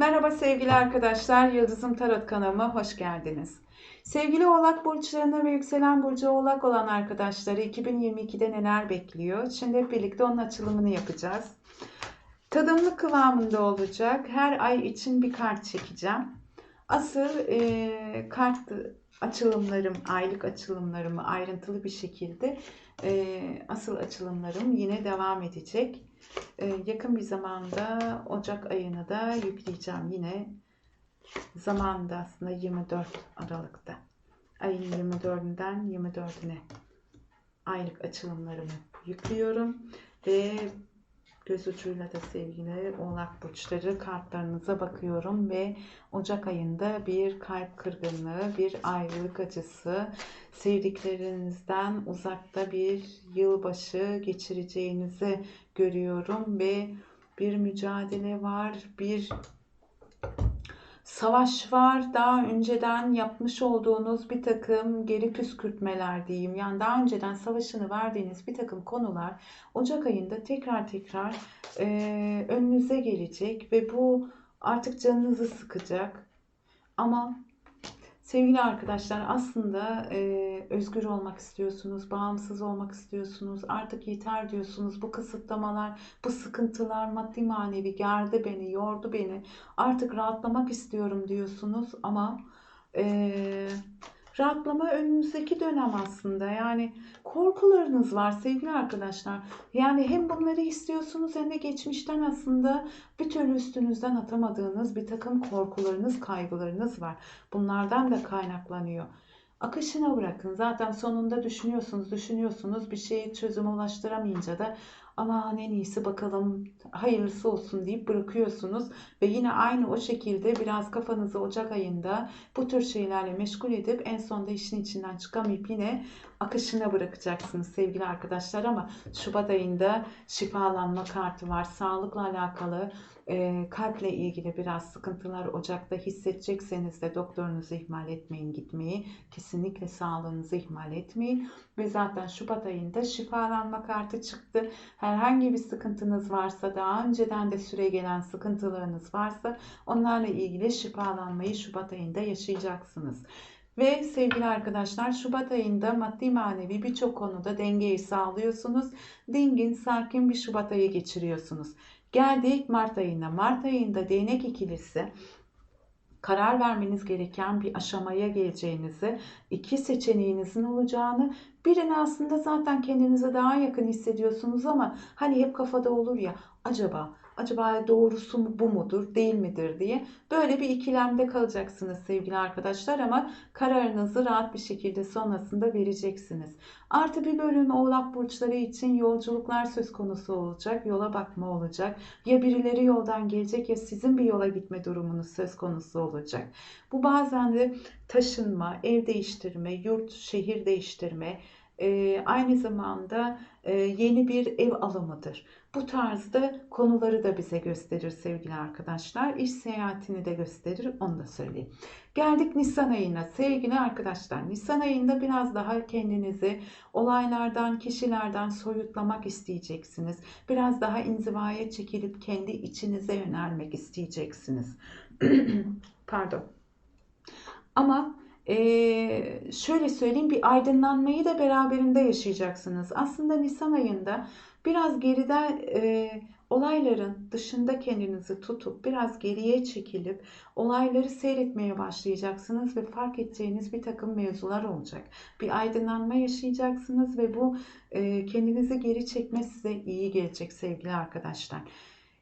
Merhaba sevgili arkadaşlar, Yıldızım Tarot kanalıma hoş geldiniz. Sevgili Oğlak burçlarına ve yükselen burcu Oğlak olan arkadaşları 2022'de neler bekliyor? Şimdi hep birlikte onun açılımını yapacağız. Tadımlık kıvamında olacak. Her ay için bir kart çekeceğim. Asıl e, kart açılımlarım, aylık açılımlarımı ayrıntılı bir şekilde e, asıl açılımlarım yine devam edecek. E, yakın bir zamanda Ocak ayını da yükleyeceğim yine zamanda aslında 24 Aralık'ta. Ayın 24'ünden 24'üne aylık açılımlarımı yüklüyorum ve göz ucuyla da sevgili oğlak burçları kartlarınıza bakıyorum ve Ocak ayında bir kalp kırgınlığı, bir ayrılık acısı, sevdiklerinizden uzakta bir yılbaşı geçireceğinizi görüyorum ve bir mücadele var, bir savaş var. Daha önceden yapmış olduğunuz bir takım geri püskürtmeler diyeyim. Yani daha önceden savaşını verdiğiniz bir takım konular Ocak ayında tekrar tekrar e, önünüze gelecek ve bu artık canınızı sıkacak. Ama Sevgili arkadaşlar aslında e, özgür olmak istiyorsunuz, bağımsız olmak istiyorsunuz, artık yeter diyorsunuz. Bu kısıtlamalar, bu sıkıntılar maddi manevi gerdi beni, yordu beni. Artık rahatlamak istiyorum diyorsunuz ama e, rahatlama önümüzdeki dönem aslında. Yani korkularınız var sevgili arkadaşlar. Yani hem bunları istiyorsunuz hem de geçmişten aslında bir türlü üstünüzden atamadığınız bir takım korkularınız, kaygılarınız var. Bunlardan da kaynaklanıyor. Akışına bırakın. Zaten sonunda düşünüyorsunuz, düşünüyorsunuz. Bir şeyi çözüme ulaştıramayınca da aman en iyisi bakalım hayırlısı olsun deyip bırakıyorsunuz. Ve yine aynı o şekilde biraz kafanızı Ocak ayında bu tür şeylerle meşgul edip en sonunda işin içinden çıkamayıp yine akışına bırakacaksınız sevgili arkadaşlar. Ama Şubat ayında şifalanma kartı var. Sağlıkla alakalı e, kalple ilgili biraz sıkıntılar Ocak'ta hissedecekseniz de doktorunuzu ihmal etmeyin gitmeyi. Kesinlikle sağlığınızı ihmal etmeyin. Ve zaten Şubat ayında şifalanma kartı çıktı. Herhangi bir sıkıntınız varsa daha önceden de süre gelen sıkıntılarınız varsa onlarla ilgili şifalanmayı Şubat ayında yaşayacaksınız. Ve sevgili arkadaşlar Şubat ayında maddi manevi birçok konuda dengeyi sağlıyorsunuz. Dingin, sakin bir Şubat ayı geçiriyorsunuz. Geldik Mart ayına. Mart ayında değnek ikilisi karar vermeniz gereken bir aşamaya geleceğinizi, iki seçeneğinizin olacağını, birini aslında zaten kendinize daha yakın hissediyorsunuz ama hani hep kafada olur ya acaba acaba doğrusu mu bu mudur değil midir diye böyle bir ikilemde kalacaksınız sevgili arkadaşlar ama kararınızı rahat bir şekilde sonrasında vereceksiniz. Artı bir bölüm oğlak burçları için yolculuklar söz konusu olacak. Yola bakma olacak. Ya birileri yoldan gelecek ya sizin bir yola gitme durumunuz söz konusu olacak. Bu bazen de taşınma, ev değiştirme, yurt, şehir değiştirme, e, aynı zamanda e, yeni bir ev alımıdır. Bu tarzda konuları da bize gösterir sevgili arkadaşlar. İş seyahatini de gösterir onu da söyleyeyim. Geldik Nisan ayına sevgili arkadaşlar. Nisan ayında biraz daha kendinizi olaylardan, kişilerden soyutlamak isteyeceksiniz. Biraz daha inzivaya çekilip kendi içinize yönelmek isteyeceksiniz. Pardon. Ama ee, şöyle söyleyeyim bir aydınlanmayı da beraberinde yaşayacaksınız. Aslında Nisan ayında biraz geride e, olayların dışında kendinizi tutup biraz geriye çekilip olayları seyretmeye başlayacaksınız ve fark edeceğiniz bir takım mevzular olacak. Bir aydınlanma yaşayacaksınız ve bu e, kendinizi geri çekme size iyi gelecek sevgili arkadaşlar.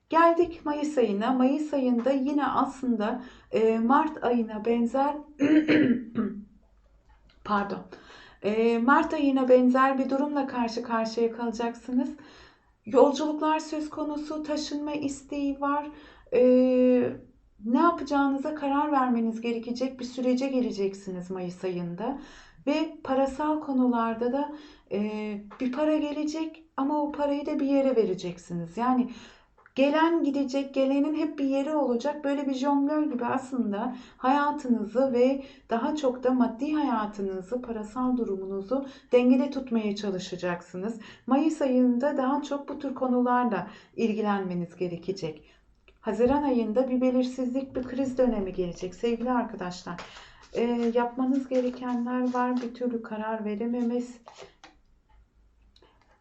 Geldik Mayıs ayına. Mayıs ayında yine aslında e, Mart ayına benzer pardon e, Mart ayına benzer bir durumla karşı karşıya kalacaksınız. Yolculuklar söz konusu, taşınma isteği var. E, ne yapacağınıza karar vermeniz gerekecek bir sürece geleceksiniz Mayıs ayında. Ve parasal konularda da e, bir para gelecek ama o parayı da bir yere vereceksiniz. Yani Gelen gidecek, gelenin hep bir yeri olacak. Böyle bir jonglör gibi aslında hayatınızı ve daha çok da maddi hayatınızı, parasal durumunuzu dengede tutmaya çalışacaksınız. Mayıs ayında daha çok bu tür konularla ilgilenmeniz gerekecek. Haziran ayında bir belirsizlik, bir kriz dönemi gelecek sevgili arkadaşlar. E, yapmanız gerekenler var. Bir türlü karar verememiz.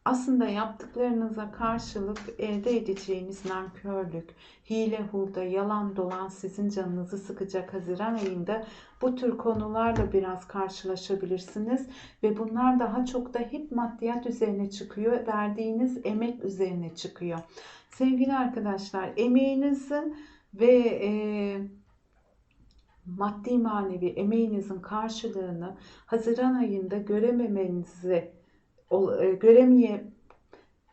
Aslında yaptıklarınıza karşılık elde edeceğiniz nankörlük, hile hurda, yalan dolan sizin canınızı sıkacak Haziran ayında bu tür konularla biraz karşılaşabilirsiniz ve bunlar daha çok da hep maddiyat üzerine çıkıyor, verdiğiniz emek üzerine çıkıyor. Sevgili arkadaşlar, emeğinizin ve e, maddi manevi emeğinizin karşılığını Haziran ayında görememenizi göremeye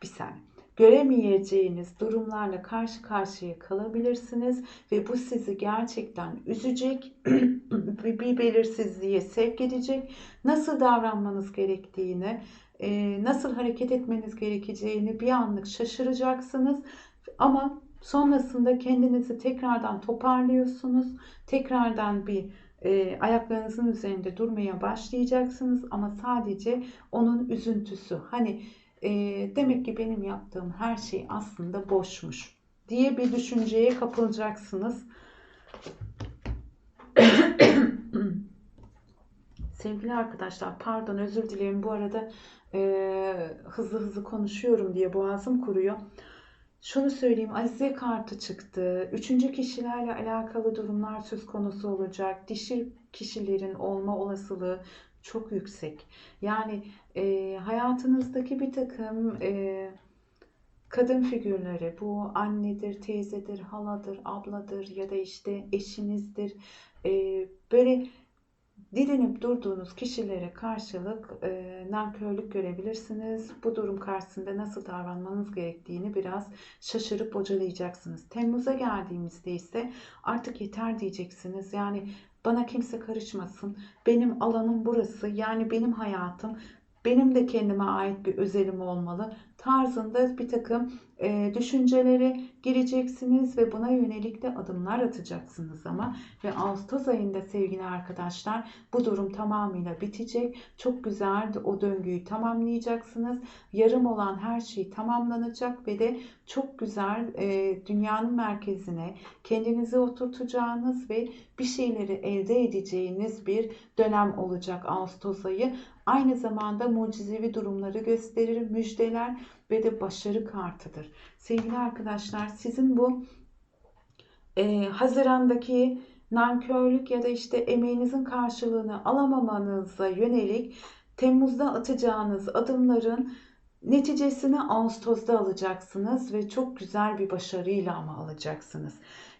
bir saniye göremeyeceğiniz durumlarla karşı karşıya kalabilirsiniz ve bu sizi gerçekten üzecek, bir belirsizliğe sevk edecek. Nasıl davranmanız gerektiğini, e, nasıl hareket etmeniz gerekeceğini bir anlık şaşıracaksınız. Ama sonrasında kendinizi tekrardan toparlıyorsunuz. Tekrardan bir e, ayaklarınızın üzerinde durmaya başlayacaksınız ama sadece onun üzüntüsü. Hani e, demek ki benim yaptığım her şey aslında boşmuş diye bir düşünceye kapılacaksınız. Sevgili arkadaşlar pardon özür dilerim bu arada e, hızlı hızlı konuşuyorum diye boğazım kuruyor. Şunu söyleyeyim Azize kartı çıktı. Üçüncü kişilerle alakalı durumlar söz konusu olacak. Dişi kişilerin olma olasılığı çok yüksek. Yani e, hayatınızdaki bir takım e, kadın figürleri bu annedir, teyzedir, haladır, abladır ya da işte eşinizdir. E, böyle Dilenip durduğunuz kişilere karşılık e, nankörlük görebilirsiniz. Bu durum karşısında nasıl davranmanız gerektiğini biraz şaşırıp bocalayacaksınız. Temmuz'a geldiğimizde ise artık yeter diyeceksiniz. Yani bana kimse karışmasın. Benim alanım burası. Yani benim hayatım. Benim de kendime ait bir özelim olmalı tarzında bir takım e, düşüncelere gireceksiniz ve buna yönelik de adımlar atacaksınız ama ve Ağustos ayında sevgili arkadaşlar bu durum tamamıyla bitecek. Çok güzel o döngüyü tamamlayacaksınız. Yarım olan her şey tamamlanacak ve de çok güzel e, dünyanın merkezine kendinizi oturtacağınız ve bir şeyleri elde edeceğiniz bir dönem olacak Ağustos ayı. Aynı zamanda mucizevi durumları gösterir, müjdeler ve de başarı kartıdır. Sevgili arkadaşlar sizin bu e, Haziran'daki nankörlük ya da işte emeğinizin karşılığını alamamanıza yönelik Temmuz'da atacağınız adımların neticesini Ağustos'ta alacaksınız ve çok güzel bir başarıyla ama alacaksınız.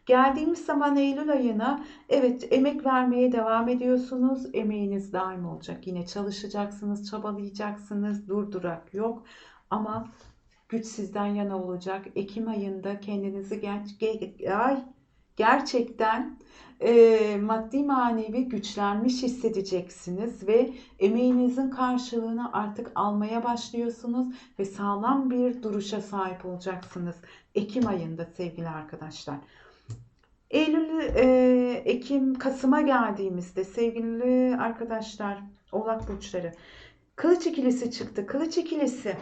Geldiğimiz zaman Eylül ayına evet emek vermeye devam ediyorsunuz. Emeğiniz daim olacak. Yine çalışacaksınız, çabalayacaksınız. Durdurak yok. Ama güç sizden yana olacak. Ekim ayında kendinizi ger ay, gerçekten e, maddi manevi güçlenmiş hissedeceksiniz ve emeğinizin karşılığını artık almaya başlıyorsunuz ve sağlam bir duruşa sahip olacaksınız. Ekim ayında sevgili arkadaşlar. Eylül, e, Ekim, Kasım'a geldiğimizde sevgili arkadaşlar, Oğlak burçları. Kılıç ikilisi çıktı. Kılıç ikilisi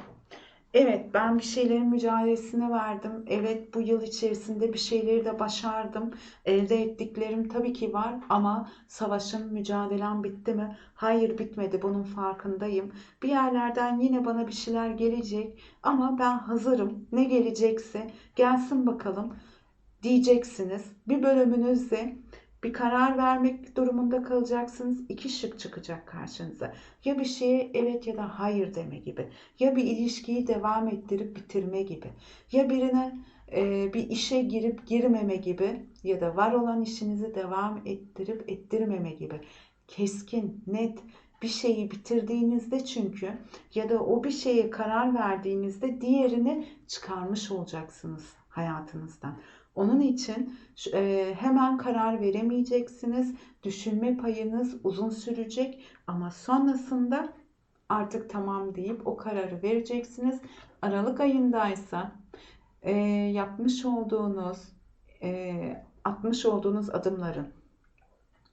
Evet, ben bir şeylerin mücadelesine verdim. Evet, bu yıl içerisinde bir şeyleri de başardım. Elde ettiklerim tabii ki var ama savaşım, mücadelem bitti mi? Hayır, bitmedi. Bunun farkındayım. Bir yerlerden yine bana bir şeyler gelecek ama ben hazırım. Ne gelecekse gelsin bakalım diyeceksiniz. Bir bölümünüzde bir karar vermek durumunda kalacaksınız. İki şık çıkacak karşınıza. Ya bir şeye evet ya da hayır deme gibi. Ya bir ilişkiyi devam ettirip bitirme gibi. Ya birine e, bir işe girip girmeme gibi ya da var olan işinizi devam ettirip ettirmeme gibi. Keskin, net bir şeyi bitirdiğinizde çünkü ya da o bir şeye karar verdiğinizde diğerini çıkarmış olacaksınız hayatınızdan. Onun için e, hemen karar veremeyeceksiniz. Düşünme payınız uzun sürecek ama sonrasında artık tamam deyip o kararı vereceksiniz. Aralık ayındaysa e, yapmış olduğunuz, e, atmış olduğunuz adımların,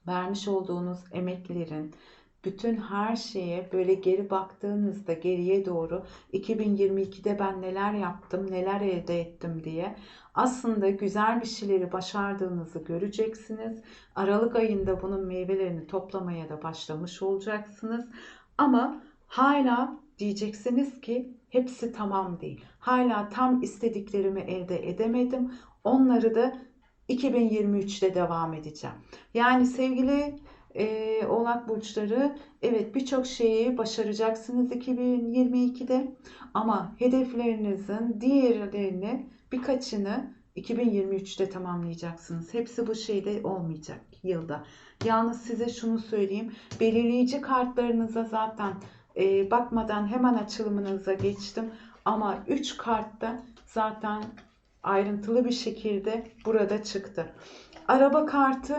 vermiş olduğunuz emeklerin, bütün her şeye böyle geri baktığınızda geriye doğru 2022'de ben neler yaptım, neler elde ettim diye aslında güzel bir şeyleri başardığınızı göreceksiniz. Aralık ayında bunun meyvelerini toplamaya da başlamış olacaksınız. Ama hala diyeceksiniz ki hepsi tamam değil. Hala tam istediklerimi elde edemedim. Onları da 2023'te devam edeceğim. Yani sevgili e, Oğlak burçları evet birçok şeyi başaracaksınız 2022'de ama hedeflerinizin diğerlerini birkaçını 2023'te tamamlayacaksınız. Hepsi bu şeyde olmayacak yılda. Yalnız size şunu söyleyeyim. Belirleyici kartlarınıza zaten e, bakmadan hemen açılımınıza geçtim. Ama 3 kartta zaten ayrıntılı bir şekilde burada çıktı. Araba kartı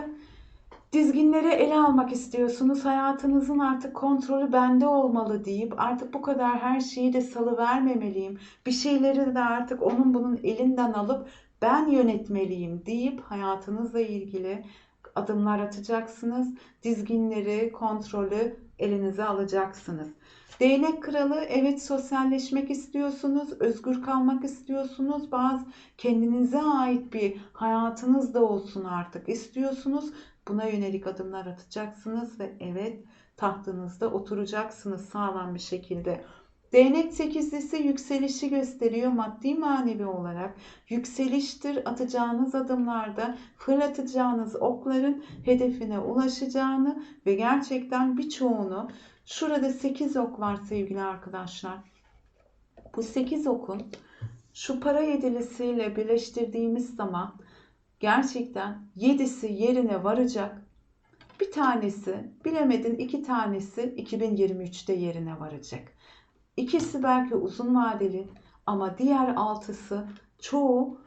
dizginleri ele almak istiyorsunuz. Hayatınızın artık kontrolü bende olmalı deyip artık bu kadar her şeyi de salı vermemeliyim. Bir şeyleri de artık onun bunun elinden alıp ben yönetmeliyim deyip hayatınızla ilgili adımlar atacaksınız. Dizginleri, kontrolü elinize alacaksınız. Değnek kralı evet sosyalleşmek istiyorsunuz, özgür kalmak istiyorsunuz. Bazı kendinize ait bir hayatınız da olsun artık istiyorsunuz. Buna yönelik adımlar atacaksınız ve evet tahtınızda oturacaksınız sağlam bir şekilde. Değnek sekizlisi yükselişi gösteriyor maddi manevi olarak. Yükseliştir atacağınız adımlarda fırlatacağınız okların hedefine ulaşacağını ve gerçekten birçoğunu şurada 8 ok var sevgili arkadaşlar. Bu 8 okun şu para yedilisiyle birleştirdiğimiz zaman gerçekten yedisi yerine varacak. Bir tanesi bilemedin iki tanesi 2023'te yerine varacak. İkisi belki uzun vadeli ama diğer altısı çoğu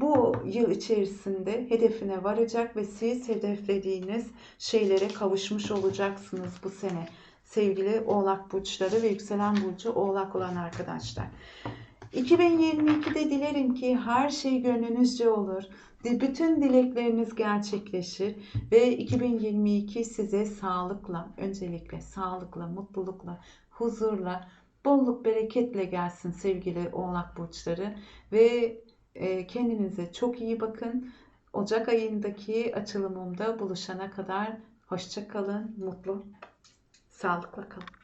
bu yıl içerisinde hedefine varacak ve siz hedeflediğiniz şeylere kavuşmuş olacaksınız bu sene. Sevgili Oğlak burçları ve yükselen burcu Oğlak olan arkadaşlar. 2022'de dilerim ki her şey gönlünüzce olur. Bütün dilekleriniz gerçekleşir ve 2022 size sağlıkla, öncelikle sağlıkla, mutlulukla, huzurla, bolluk bereketle gelsin sevgili Oğlak burçları ve e, kendinize çok iyi bakın. Ocak ayındaki açılımımda buluşana kadar hoşça kalın, mutlu, sağlıkla kalın.